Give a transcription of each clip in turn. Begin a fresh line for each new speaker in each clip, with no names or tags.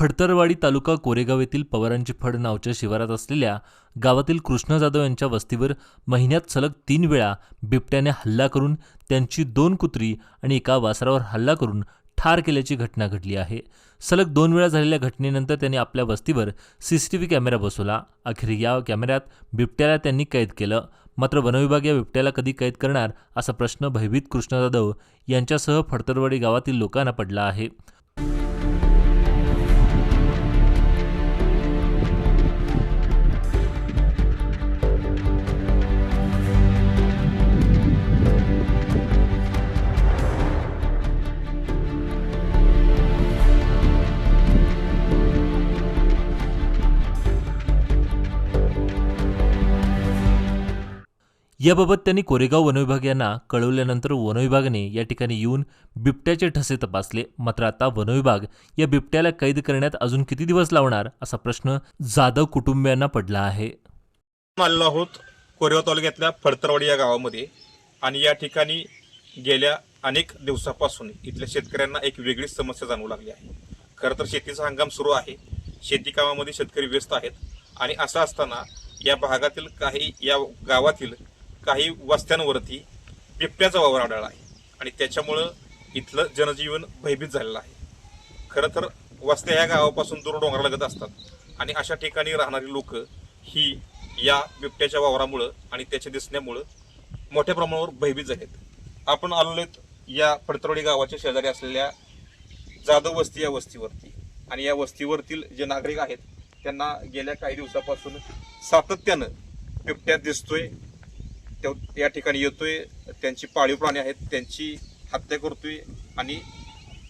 फडतरवाडी तालुका कोरेगाव येथील पवारांची फड नावच्या शिवारात असलेल्या गावातील कृष्ण जाधव यांच्या वस्तीवर महिन्यात सलग तीन वेळा बिबट्याने हल्ला करून त्यांची दोन कुत्री आणि एका वासरावर हल्ला करून ठार केल्याची घटना घडली आहे. सलग दोन वेळा झालेल्या घटनेनंतर त्यांनी आपल्या वस्तीवर सीसीटीव्ही कॅमेरा बसवला. अखेर या कॅमेऱ्यात बिबट्याला त्यांनी कैद केलं. मात्र वनविभाग या बिबट्याला कधी कैद करणार असा प्रश्न भयभीत कृष्ण जाधव यांच्यासह फडतरवाडी गावातील लोकांना पडला आहे. याबाबत त्यांनी कोरेगाव वनविभाग यांना कळवल्यानंतर वनविभागाने या ठिकाणी येऊन बिबट्याचे ठसे तपासले. मात्र आता वनविभाग या बिबट्याला कैद करण्यात अजून किती दिवस लावणार असा प्रश्न जाधव कुटुंबियांना पडला आहे.
आपण आलेलो आहोत कोरेगाव तालुक्यातल्या फडतरवाडी या गावामध्ये आणि या ठिकाणी गेल्या अनेक दिवसापासून इथल्या शेतकऱ्यांना एक वेगळीच समस्या जाणवू लागली आहे. खरं तर शेतीचा हंगाम सुरू आहे. शेती कामामध्ये शेतकरी व्यस्त आहेत. आणि असं असताना या भागातील काही या गावातील काही वस्त्यांवरती बिबट्याचा वावर आढळला आहे. आणि त्याच्यामुळं इथलं जनजीवन भयभीत झालेलं आहे. खरं तर वस्त्या या गावापासून दूर डोंगरा लागत असतात. आणि अशा ठिकाणी राहणारी लोक ही या बिबट्याच्या वावरामुळं आणि त्याच्या दिसण्यामुळं मोठ्या प्रमाणावर भयभीत झालेत. आपण आलेत या पडतरोडी गावाच्या शेजारी असलेल्या जाधव वस्ती या वस्तीवरती. आणि या वस्तीवरतील जे नागरिक आहेत त्यांना गेल्या काही दिवसापासून सातत्यानं बिबट्या दिसतोय त्या या ठिकाणी येतोय. त्यांची पाळीव प्राणी आहेत. त्यांची हत्या करतोय आणि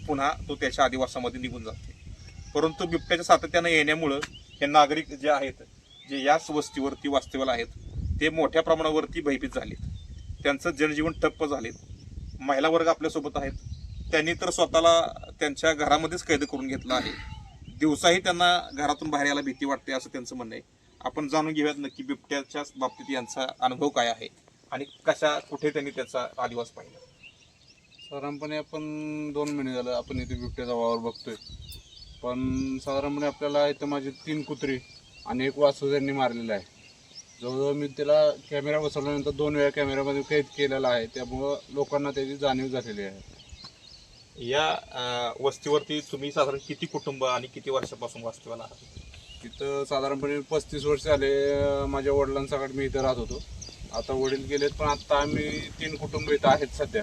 पुन्हा तो त्याच्या आदिवासामध्ये निघून जाते परंतु बिबट्याच्या सातत्यानं येण्यामुळं हे नागरिक जे आहेत जे याच वस्तीवरती वास्तव्याला आहेत ते मोठ्या प्रमाणावरती भयभीत झालेत. त्यांचं जनजीवन ठप्प झालेत. महिला वर्ग आपल्यासोबत आहेत. त्यांनी तर स्वतःला त्यांच्या घरामध्येच कैद करून घेतलं आहे. दिवसाही त्यांना घरातून बाहेर यायला भीती वाटते असं त्यांचं म्हणणं आहे. आपण जाणून घेऊयात नक्की बिबट्याच्या बाबतीत यांचा अनुभव काय आहे आणि कशा कुठे त्यांनी त्याचा आदिवास पाहिला?
साधारणपणे आपण दोन महिने झालं आपण इथे बिबट्याचा वावर बघतोय. पण साधारणपणे आपल्याला इथं माझी तीन कुत्री आणि एक वासू त्यांनी मारलेला आहे. जवळजवळ मी त्याला कॅमेरा बसवल्यानंतर दोन वेळा कॅमेऱ्यामध्ये कैद केलेला आहे. त्यामुळं लोकांना त्याची जाणीव झालेली आहे.
या वस्तीवरती तुम्ही साधारण किती कुटुंब आणि किती वर्षापासून वास्तव्याला आहात?
तिथं साधारणपणे पस्तीस वर्ष झाले माझ्या वडिलांसकट मी इथं राहत होतो. आता वडील गेलेत पण आता आम्ही तीन कुटुंब इथं आहेत सध्या.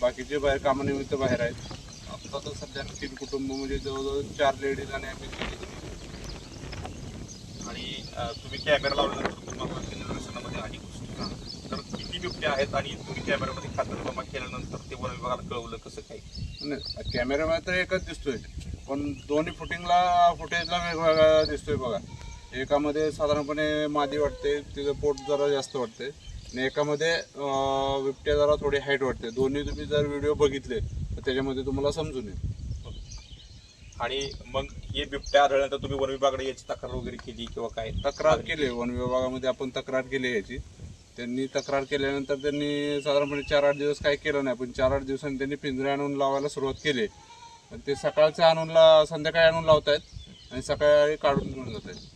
बाकीचे बाहेर कामानिमित्त बाहेर आहेत आता तर सध्या तीन कुटुंब म्हणजे जवळजवळ चार लेडीज आणि आम्ही
आणि तुम्ही कॅमेरा लावल्यानंतर तुम्हाला निदर्शनामध्ये तर किती बिबटे आहेत आणि तुम्ही कॅमेऱ्यामध्ये खातरजमा केल्यानंतर ते वन विभागाला कळवलं कसं काय?
नाही कॅमेरामध्ये तर एकच दिसतोय. पण दोन्ही फुटिंगला फुटेजला वेगवेगळा दिसतोय बघा. एकामध्ये साधारणपणे मादी वाटते तिचं पोट जरा जास्त वाटते. आणि एकामध्ये बिबट्या जरा थोडी हाईट वाटते. दोन्ही तुम्ही जर व्हिडिओ बघितले तर त्याच्यामध्ये तुम्हाला समजून येईल.
आणि मग हे बिबट्या आढळल्यानंतर तुम्ही वन विभागाकडे याची तक्रार वगैरे केली किंवा काय?
तक्रार केली. वन विभागामध्ये आपण तक्रार केली याची. त्यांनी तक्रार केल्यानंतर त्यांनी साधारणपणे चार आठ दिवस काही केलं नाही पण चार आठ दिवसांनी त्यांनी पिंजरे आणून लावायला सुरुवात केली. आणि ते सकाळचे आणून ला संध्याकाळी आणून लावतायत आणि सकाळी काढून घेऊन जात आहेत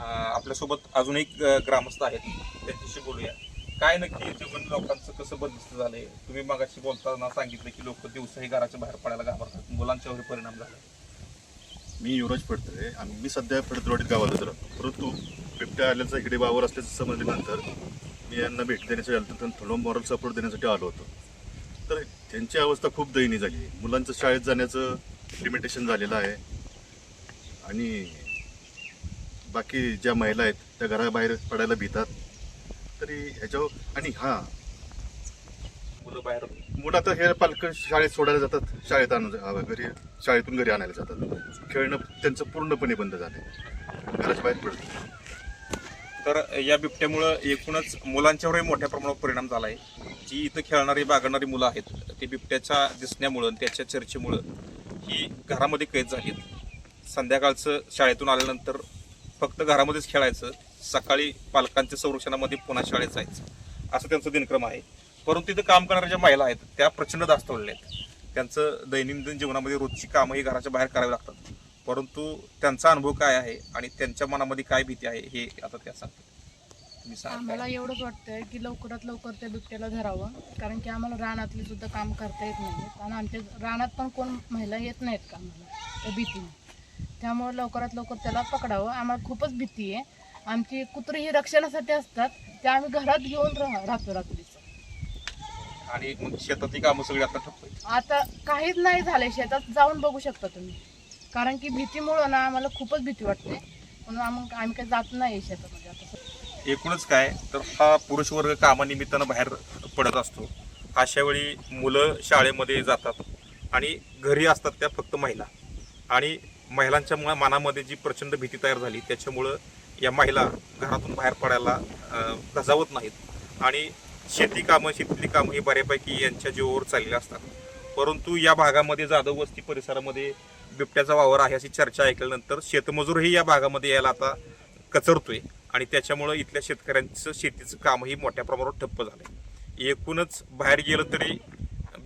आपल्यासोबत अजून एक ग्रामस्थ आहेत. त्यांच्याशी बोलूया. काय नक्की जीवन लोकांचं कसं बंदिस्त झालंय? तुम्ही मगाशी बोलताना सांगितलं की लोक दिवसाही घराच्या बाहेर पडायला घाबरतात. मुलांच्यावर परिणाम झाला.
मी युवराज फडतरे आणि मी सध्या फडतरवाडीत गावातच राहतो. परंतु बिबट्या आल्याचा इकडे वावर असल्याचं समजल्यानंतर मी यांना भेट देण्यासाठी आलो त्यांना थोडं मॉरल सपोर्ट देण्यासाठी आलो होतो. तर त्यांची अवस्था खूप दयनीय झाली. आहे मुलांचं शाळेत जाण्याचं लिमिटेशन झालेलं आहे. आणि बाकी ज्या महिला आहेत त्या घराबाहेर पडायला भीतात. तरी ह्याच्यावर आणि हां.
मुलं बाहेर
मुलं आता हे पालक शाळेत सोडायला जातात. शाळेत आणून घरी शाळेतून घरी आणायला जातात. खेळणं त्यांचं पूर्णपणे बंद झालंय. घराच्या बाहेर पडत
तर या बिबट्यामुळं एकूणच मुलांच्यावरही मोठ्या प्रमाणावर परिणाम झाला आहे जी इथं खेळणारी बागणारी मुलं आहेत ती बिबट्याच्या दिसण्यामुळं आणि त्याच्या चर्चेमुळं ही घरामध्ये कैद झालीत. संध्याकाळचं शाळेतून आल्यानंतर फक्त घरामध्येच खेळायचं सकाळी पालकांच्या संरक्षणामध्ये पुन्हा शाळेत जायचं असं त्यांचं दिनक्रम आहे. परंतु इथं काम करणाऱ्या ज्या महिला आहेत त्या प्रचंड दास्तवलेल्या आहेत. त्यांचं दैनंदिन जीवनामध्ये रोजची कामं ही घराच्या बाहेर करावी लागतात. परंतु त्यांचा अनुभव काय आहे आणि त्यांच्या मनामध्ये काय भीती आहे हे आता त्या सांगतात.
आम्हाला एवढंच वाटतंय की लवकरात लवकर त्या बिबट्याला धरावं. कारण की आम्हाला रानातली सुद्धा काम करता येत नाही. आणि आमच्या रानात पण कोण महिला येत नाहीत कामाला त्या भीतीने. त्यामुळे लवकरात लवकर त्याला पकडावं. आम्हाला खूपच भीती आहे. आमची कुत्री ही रक्षणासाठी असतात. त्या आम्ही घरात घेऊन राह राहतो रात्रीचं.
आणि मग शेतातली कामं सगळी आता ठप्प.
आता काहीच नाही झालंय शेतात. जाऊन बघू शकता तुम्ही. कारण की भीतीमुळं ना आम्हाला खूपच भीती वाटते. म्हणून आम्ही आम्ही काही जात नाही शेतामध्ये. आता
एकूणच काय तर हा पुरुष वर्ग कामानिमित्तानं बाहेर पडत असतो. अशा वेळी मुलं शाळेमध्ये जातात आणि घरी असतात त्या फक्त महिला. आणि महिलांच्या मनामध्ये जी प्रचंड भीती तयार झाली त्याच्यामुळं या महिला घरातून बाहेर पडायला धजावत नाहीत. आणि शेती कामं शेतीतली कामं ही बऱ्यापैकी यांच्या जीवावर चाललेली असतात. परंतु या भागामध्ये जाधव वस्ती परिसरामध्ये बिबट्याचा वावर आहे अशी चर्चा ऐकल्यानंतर शेतमजूरही या भागामध्ये यायला आता कचरतोय आणि त्याच्यामुळं इथल्या शेतकऱ्यांचं शेतीचं कामही मोठ्या प्रमाणावर ठप्प झालंय. एकूणच बाहेर गेलं तरी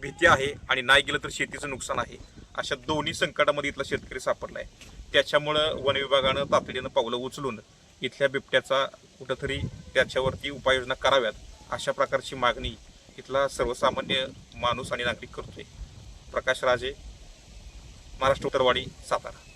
भीती आहे आणि नाही गेलं तर शेतीचं नुकसान आहे अशा दोन्ही संकटामध्ये इथला शेतकरी सापडला आहे त्याच्यामुळं वन विभागानं तातडीनं पावलं उचलून इथल्या बिबट्याचा कुठंतरी त्याच्यावरती उपाययोजना कराव्यात अशा प्रकारची मागणी इथला सर्वसामान्य माणूस आणि नागरिक करतोय. प्रकाश राजे महाराष्ट्र उत्तरवाडी सातारा.